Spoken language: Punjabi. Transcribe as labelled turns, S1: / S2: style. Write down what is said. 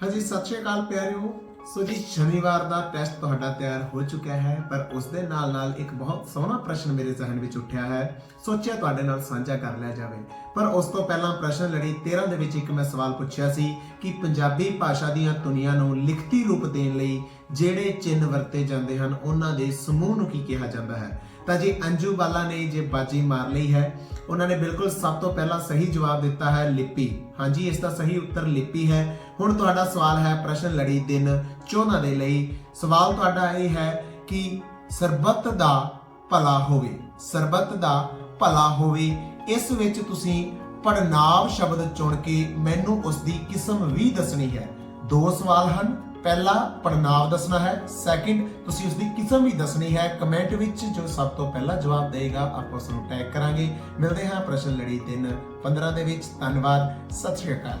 S1: ਹਾਂਜੀ ਸਤਿ ਸ਼੍ਰੀ ਅਕਾਲ ਪਿਆਰਿਓ ਸੋ ਜੀ ਸ਼ਨੀਵਾਰ ਦਾ ਟੈਸਟ ਤੁਹਾਡਾ ਤਿਆਰ ਹੋ ਚੁੱਕਿਆ ਹੈ ਪਰ ਉਸ ਦੇ ਨਾਲ ਨਾਲ ਇੱਕ ਬਹੁਤ ਸੋਹਣਾ ਪ੍ਰਸ਼ਨ ਮੇਰੇ ਜ਼ਹਨ ਵਿੱਚ ਉੱਠਿਆ ਹੈ ਸੋਚਿਆ ਤੁਹਾਡੇ ਨਾਲ ਸਾਂਝਾ ਕਰ ਲਿਆ ਜਾਵੇ ਪਰ ਉਸ ਤੋਂ ਪਹਿਲਾਂ ਪ੍ਰਸ਼ਨ ਲੜੀ 13 ਦੇ ਵਿੱਚ ਇੱਕ ਮੈਂ ਸਵਾਲ ਪੁੱਛਿਆ ਸੀ ਕਿ ਪੰਜਾਬੀ ਭਾਸ਼ਾ ਦੀਆਂ ਧੁਨੀਆਂ ਨੂੰ ਲਿਖਤੀ ਰੂਪ ਦੇਣ ਲਈ ਜਿਹੜੇ ਚਿੰਨ੍ਹ ਵਰਤੇ ਜਾਂਦੇ ਹਨ ਉਹਨਾਂ ਦੇ ਸਮੂਹ ਨੂੰ ਕੀ ਕਿਹਾ ਜਾਂਦਾ ਹੈ ਤਾਂ ਜੀ ਅੰਜੂ ਬਾਲਾ ਨੇ ਜੇ ਬਾਜੀ ਮਾਰ ਲਈ ਹੈ, ਉਹਨਾਂ ਨੇ ਬਿਲਕੁਲ ਸਭ ਤੋਂ ਪਹਿਲਾਂ ਸਹੀ ਜਵਾਬ ਦਿੱਤਾ ਹੈ ਲਿਪੀ। ਹਾਂਜੀ, ਇਸ ਦਾ ਸਹੀ ਉੱਤਰ ਲਿਪੀ ਹੈ। ਹੁਣ ਤੁਹਾਡਾ ਸਵਾਲ ਹੈ ਪ੍ਰਸ਼ਨ ਲੜੀ ਦਿਨ 14 ਦੇ ਲਈ। ਸਵਾਲ ਤੁਹਾਡਾ ਇਹ ਹੈ ਕਿ ਸਰਬੱਤ ਦਾ ਭਲਾ ਹੋਵੇ, ਸਰਬੱਤ ਦਾ ਭਲਾ ਹੋਵੇ, ਇਸ ਵਿੱਚ ਤੁਸੀਂ ਪੜਨਾਵ ਸ਼ਬਦ ਚੁਣ ਕੇ ਮੈਨੂੰ ਉਸ ਦੀ ਕਿਸਮ ਵੀ ਦੱਸਣੀ ਹੈ। ਦੋ ਸਵਾਲ ਹਨ। ਪਹਿਲਾ ਪੜਨਾਵ ਦੱਸਣਾ ਹੈ ਸੈਕਿੰਡ ਤੁਸੀਂ ਉਸ ਦੀ ਕਿਸਮ ਵੀ ਦੱਸਣੀ ਹੈ ਕਮੈਂਟ ਵਿੱਚ ਜੋ ਸਭ ਤੋਂ ਪਹਿਲਾਂ ਜਵਾਬ ਦੇਗਾ ਆਪਾਂ ਉਸ ਨੂੰ ਟੈਗ ਕਰਾਂਗੇ। ਮਿਲਦੇ ਹਾਂ ਪ੍ਰਸ਼ਨ ਲੜੀ 3 15 ਦੇ ਵਿੱਚ ਧੰਨਵਾਦ, ਸਤਿ ਸ਼੍ਰੀ ਅਕਾਲ।